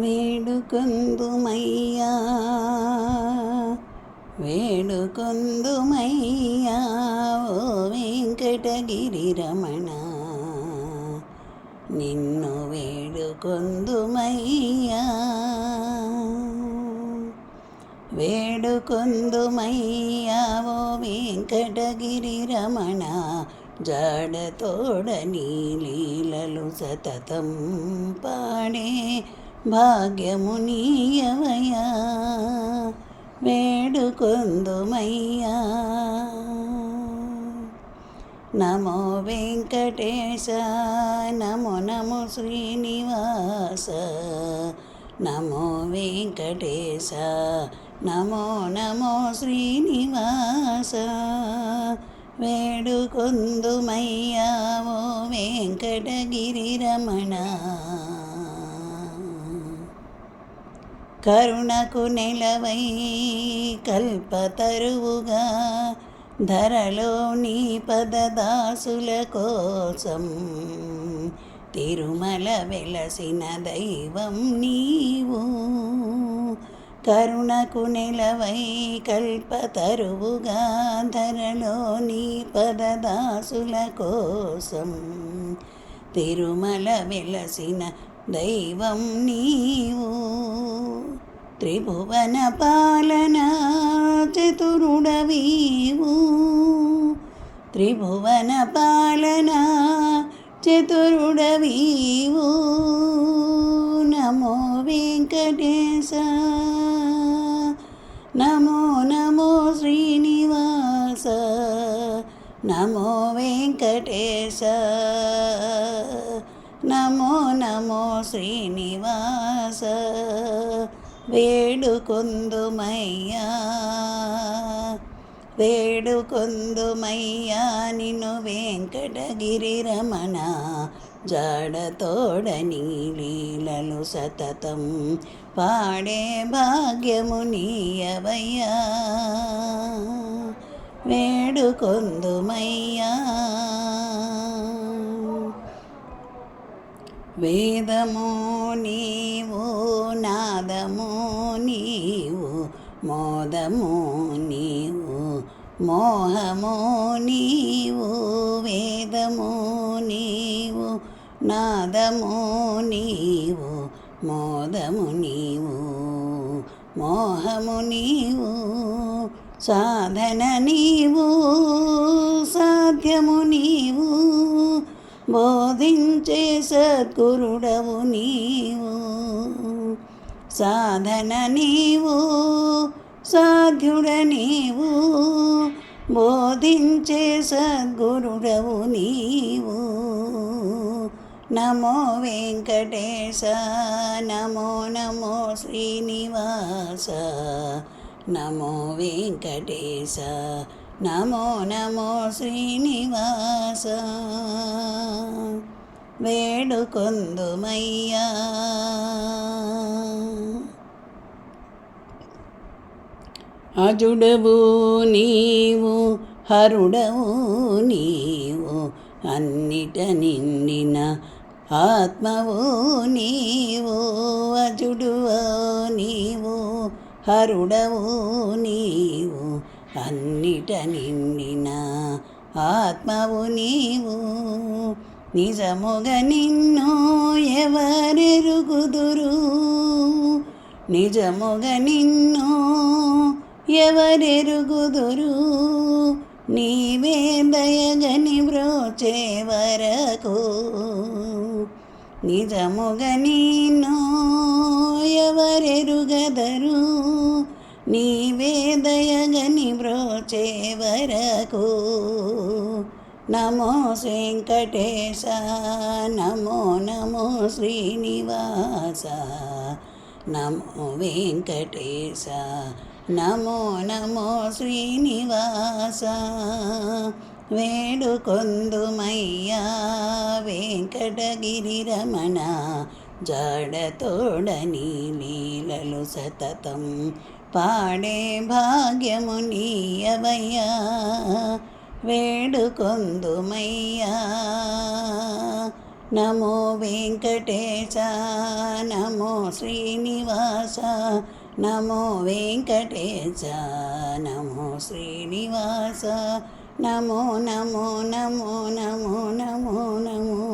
వేడుకొందుమయ్యా వేడుకొందుమయ్యా ఓ వెంకటగిరి రమణ నిన్ను వేడుకొందుమయ్యా వేడుకొందుమయ్యా ఓ వెంకటగిరి రమణ జాడతోడ నీ లీలలు సతతం పాడే భాగ్యమునీయమయ్యా వేడుకొందుమయ్యా. నమో వెంకటేశ నమో నమో శ్రీనివాస నమో వెంకటేశ నమో నమో శ్రీనివాస వేడుకొందుమయ్యా ఓ వెంకటగిరి రమణ. కరుణకు నెలవై కల్పతరువుగా ధరలో నీ పదదాసుల కోసం తిరుమల వెలసిన దైవం నీవు. కరుణకు నెలవై కల్పతరువుగా ధరలో నీ పదదాసుల కోసం తిరుమల వెలసిన దైవం నీవు. త్రిభువన పాలన చతురుడవీవు. త్రిభువన పాలన చతురుడవీవు. నమో వెంకటేశ. నమో నమో శ్రీనివాస. నమో వెంకటేశ. నమో నమో శ్రీనివాస. వేడుకొందుమయ్యా వేడుకొందుమయ్యా నిన్ను వెంకటగిరి రమణ జాడతోడని లీలలు సతతం పాడే భాగ్యము నీయవయ్యా. వేడుకొందుమయ్యా వేదము నీవు నాదము నీవు మోదము నీవు మోహము నీవు వేదము నీవు నాదము నీవు మోదము నీవు మోహము నీవు సాధన నీవు. బోధించే సద్గురుడవు నీవు సాధన నీవు సాధ్యుడ నీవు బోధించే సద్గురుడవు నీవు. నమో వెంకటేశ నమో నమో శ్రీనివాస నమో వెంకటేశ నమో నమో శ్రీనివాస. వేడుకొందుమయ్యా. అజుడవు నీవు హరుడవు నీవు అన్నిట నిండిన ఆత్మవు నీవు అజుడువో నీవు హరుడవు నీవు అన్నిట నిండిన ఆత్మవు నీవు. నిజముగ నిన్ను ఎవరెరుగుదురు? నిజముగ నిన్ను ఎవరెరుగుదురు? నీవే దయగని వ్రోచే వరకు. నిజముగ నిన్ను ఎవరెరుగదరు? నీవే దయగని బ్రోచే వరకు నమో వెంకటేశ నమో నమో శ్రీనివాస. నమో వెంకటేశ నమో నమో శ్రీనివాస. వేడుకొందుమయ్యా వెంకటగిరి రమణ. జాడతోడ నీ లీలలు సతతం పాడే భాగ్యము నీయవయ్యా వేడుకొందుమయ్యా. నమో వెంకటేశ నమో శ్రీనివాస నమో వెంకటేశ నమో శ్రీనివాస. నమో నమో నమో నమో నమో నమో.